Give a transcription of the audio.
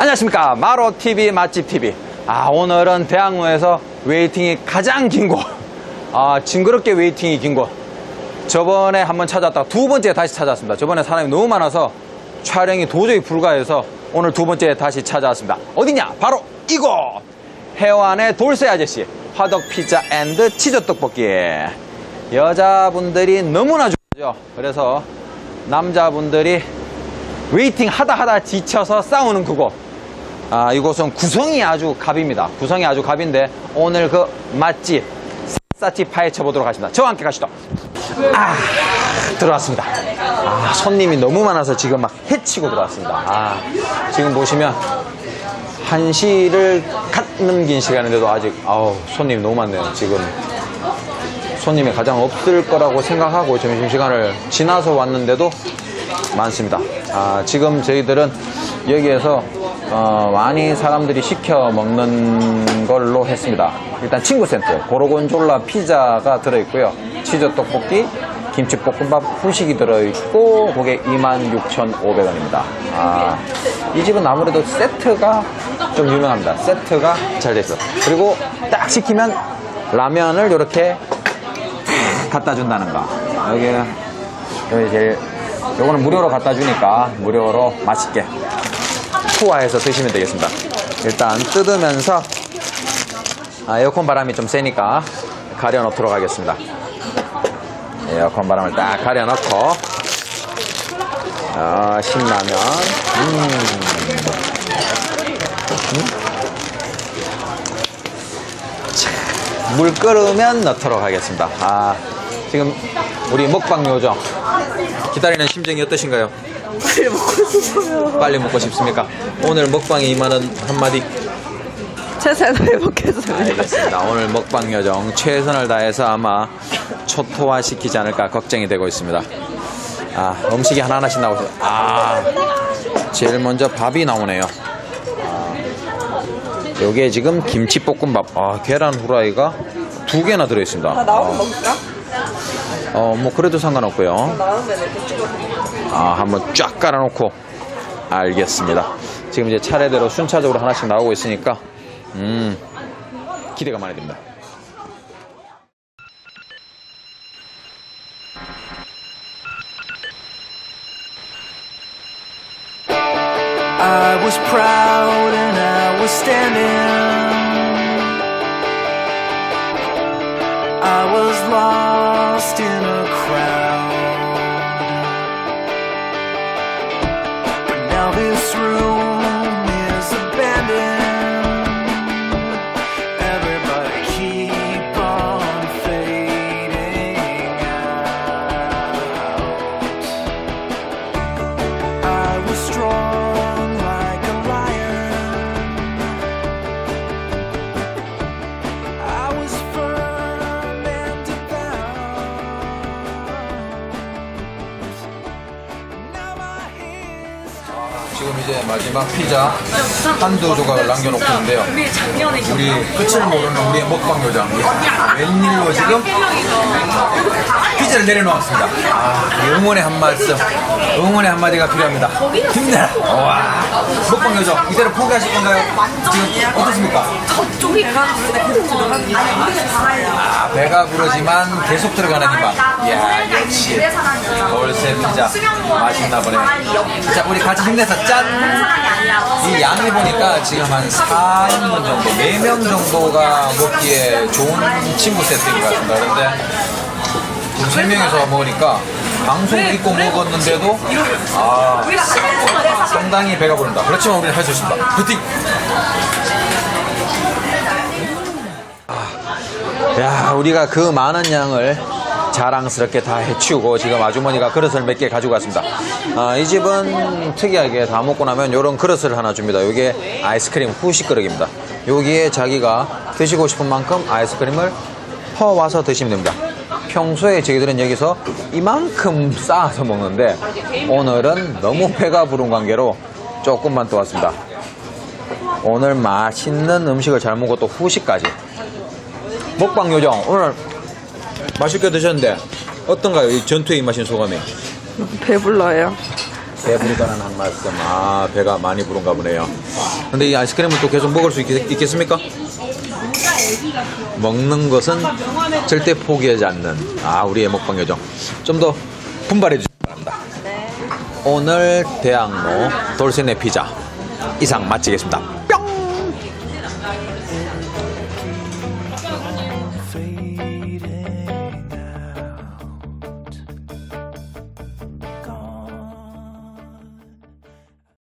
안녕하십니까. 마로TV 맛집TV 아 오늘은 대학로에서 웨이팅이 가장 긴곳. 아 징그럽게 웨이팅이 긴 곳. 저번에 한번 찾았다가 두 번째 다시 찾았습니다. 저번에 사람이 너무 많아서 촬영이 도저히 불가해서 오늘 두 번째 다시 찾아왔습니다. 어디냐? 바로 이곳! 해완의 돌쇠 아저씨 화덕 피자 앤드 치즈 떡볶이. 여자분들이 너무나 좋아하죠. 그래서 남자분들이 웨이팅 하다 하다 지쳐서 싸우는 그곳. 아, 이곳은 구성이 아주 갑입니다. 구성이 아주 갑인데 오늘 그 맛집 싹싹이 파헤쳐 보도록 하겠습니다. 저와 함께 가시죠. 아, 들어왔습니다. 아, 손님이 너무 많아서 지금 막 해치고 들어왔습니다. 아, 지금 보시면 1시를 갓 넘긴 시간인데도 아직 아우, 손님이 너무 많네요. 지금 손님이 가장 없을 거라고 생각하고 점심시간을 지나서 왔는데도 많습니다. 아, 지금 저희들은 여기에서 어, 많이 사람들이 시켜 먹는 걸로 했습니다. 일단 친구 세트, 고로곤졸라 피자가 들어있고요. 치즈 떡볶이, 김치 볶음밥, 후식이 들어있고, 그게 26,500원입니다. 아, 이 집은 아무래도 세트가 좀 유명합니다. 세트가 잘돼 있어. 그리고 딱 시키면 라면을 이렇게 갖다 준다는 거. 여기는 여기 제일 요거는 무료로 갖다 주니까 무료로 맛있게 투하해서 드시면 되겠습니다. 일단 뜯으면서 아, 에어컨 바람이 좀 세니까 가려 놓도록 하겠습니다. 에어컨 바람을 딱 가려 놓고 아, 신라면 음. 물 끓으면 넣도록 하겠습니다. 아, 지금 우리 먹방 요정 기다리는 심정이 어떠신가요? 빨리 먹고 싶어요. 빨리 먹고 싶습니까? 오늘 먹방에 임하는 한마디 최선을 해보겠습니다. 알겠습니다. 오늘 먹방 요정 최선을 다해서 아마 초토화 시키지 않을까 걱정이 되고 있습니다. 아, 음식이 하나하나씩 나오죠. 아, 제일 먼저 밥이 나오네요. 아, 요게 지금 김치볶음밥. 아, 계란 후라이가 두 개나 들어있습니다. 다 나오면 먹을까? 어, 뭐 그래도 상관없고요. 나오면 이렇게 찍어. 아, 한번 쫙 깔아놓고 알겠습니다. 지금 이제 차례대로 순차적으로 하나씩 나오고 있으니까 음 기대가 많이 됩니다. 지금 이제 마지막 피자 한두 조각을 남겨놓고 있는데요. 우리 끝을 모르는 우리의 먹방 요정. 웬일로 지금 피자를 내려놓았습니다. 아, 응원의 한 말씀, 응원의 한마디가 필요합니다. 힘내라! 와, 먹방 요정, 이대로 포기하실 건가요? 지금 어떻습니까? 쪽이 배가 부르는데 계속 들어가는 아, 배가 부르지만 계속 들어가는 힘만. 이야, 역시. 돌쇠 피자. 맛있나 보네. 자, 우리 같이 힘내서 짠! 이 양이 보니까 지금 한 4인분 정도, 4명 정도가 먹기에 좋은 친구 세트인 것 같습니다. 그런데 지금 3명이서 먹으니까 방송 입고 먹었는데도 아, 상당히 배가 부른다. 그렇지만 우리는 할 수 있습니다. 부팅! 야, 우리가 그 많은 양을 자랑스럽게 다 해치우고 지금 아주머니가 그릇을 몇 개 가지고 갔습니다. 아, 이 집은 특이하게 다 먹고 나면 이런 그릇을 하나 줍니다. 이게 아이스크림 후식 그릇입니다. 여기에 자기가 드시고 싶은 만큼 아이스크림을 퍼와서 드시면 됩니다. 평소에 저희들은 여기서 이만큼 쌓아서 먹는데 오늘은 너무 배가 부른 관계로 조금만 또 왔습니다. 오늘 맛있는 음식을 잘 먹고 또 후식까지 먹방 요정 오늘 맛있게 드셨는데 어떤가요? 이 전투의 입맛인 소감이? 배불러요. 배부르다는 한 말씀. 아, 배가 많이 부른가 보네요. 근데 이 아이스크림은 또 계속 먹을 수 있, 겠습니까 먹는 것은 절대 포기하지 않는 아, 우리의 먹방 요정. 좀 더 분발해 주시기 바랍니다. 오늘 대학로 돌쇠네 피자 이상 마치겠습니다.